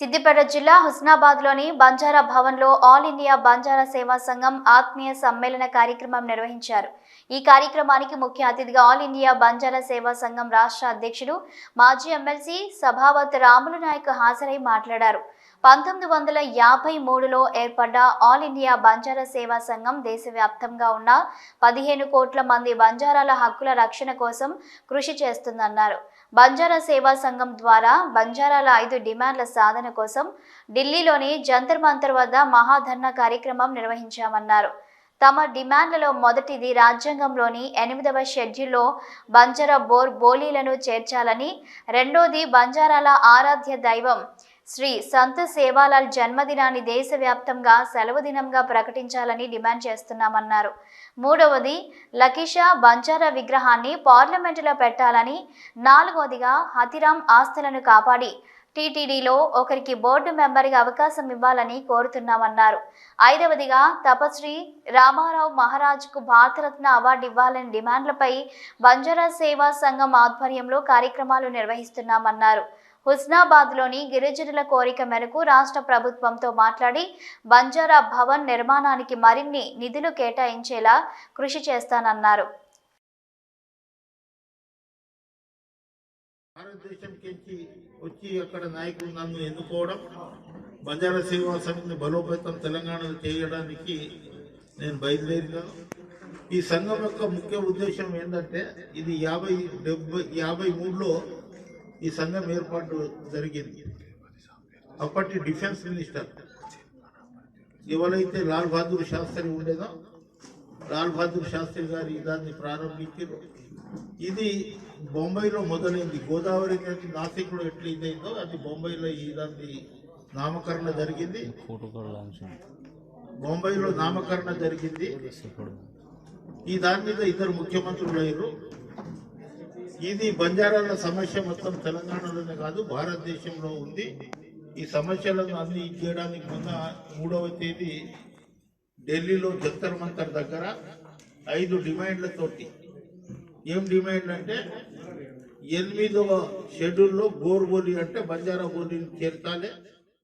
సిద్దిపేట జిల్లా హుస్నాబాద్లోని బంజారా భవన్లో all India Banjara సేవా సంఘం ఆత్మీయ సమ్మేళన కార్యక్రమం నిర్వహించారు. ఈ కార్యక్రమానికి ముఖ్య అతిథిగా ఆల్ ఇండియా బంజారా సేవా సంఘం రాష్ట్ర అధ్యక్షుడు మాజీ ఎమ్మెల్సీ సభావత్ రాములు నాయక్ హాజరై మాట్లాడారు. పంతొమ్మిది వందల యాభై మూడులో ఏర్పడ్డ ఆల్ ఇండియా బంజారా సేవా సంఘం దేశవ్యాప్తంగా ఉన్న పదిహేను కోట్ల మంది బంజారాల హక్కుల రక్షణ కోసం కృషి చేస్తుందన్నారు. బంజారా సేవా సంఘం ద్వారా బంజారాల ఐదు డిమాండ్ల సాధన కోసం ఢిల్లీలోని జంతర్ మంతర్ వద్ద మహాధర్నా కార్యక్రమం నిర్వహించామన్నారు. తమ డిమాండ్లలో మొదటిది రాజ్యాంగంలోని ఎనిమిదవ షెడ్యూల్లో బంజారా బోర్ బోలీలను చేర్చాలని రెండోది బంజారాల ఆరాధ్య దైవం శ్రీ సంత్ సేవాలాల్ జన్మదినాన్ని దేశవ్యాప్తంగా సెలవు దినంగా ప్రకటించాలని డిమాండ్ చేస్తున్నామన్నారు. మూడవది లకిషా బంజారా విగ్రహాన్ని పార్లమెంటులో పెట్టాలని నాలుగవదిగా హతిరామ్ ఆస్తులను కాపాడి టీటీడీలో ఒకరికి బోర్డు మెంబర్గా అవకాశం ఇవ్వాలని కోరుతున్నామన్నారు. ఐదవదిగా తపశ్రీ రామారావు మహారాజ్కు భారతరత్న అవార్డు ఇవ్వాలని డిమాండ్లపై బంజారా సేవా సంఘం ఆధ్వర్యంలో కార్యక్రమాలు నిర్వహిస్తున్నామన్నారు. హుస్నాబాద్లోని గిరిజనుల కోరిక మేరకు రాష్ట్ర ప్రభుత్వంతో మాట్లాడి బంజారా భవన్ నిర్మాణానికి మరిన్ని నిధులు కేటాయించేలా కృషి చేస్తానన్నారు. భారతదేశంకి వచ్చి అక్కడ నాయకులు నన్ను ఎన్నుకోవడం బంజారా సేవా సమితిని బలోపేతం తెలంగాణలో చేయడానికి నేను బయలుదేరినాను ఈ సంఘం యొక్క ముఖ్య ఉద్దేశం ఏంటంటే ఇది యాభై డెబ్బై యాభై మూడులో ఈ సంఘం ఏర్పాటు జరిగింది. అప్పటి డిఫెన్స్ మినిస్టర్ ఎవరైతే లాల్ బహదూర్ శాస్త్రి ఉండేదో లాల్ బహదూర్ శాస్త్రి గారు దాన్ని ప్రారంభించారు ఇది బొంబాయిలో మొదలైంది. గోదావరి నుంచి నాసిక్లో ఎట్లా ఇదైందో అది బొంబాయిలో దాన్ని నామకరణ జరిగింది. బొంబాయిలో నామకరణ జరిగింది. ఈ దాని మీద ఇద్దరు ముఖ్యమంత్రులు అయ్యారు ఇది బంజారాల సమస్య మొత్తం తెలంగాణలోనే కాదు భారతదేశంలో ఉంది. ఈ సమస్యలను అన్ని చేయడానికి మొన్న మూడవ తేదీ ఢిల్లీలో జంతర్ మంతర్ దగ్గర ఐదు డిమాండ్లతోటి. ఏం డిమాండ్ అంటే ఎనిమిదవ షెడ్యూల్లో గోరుబోలి అంటే బంజారా బోలిని చేర్చాలి.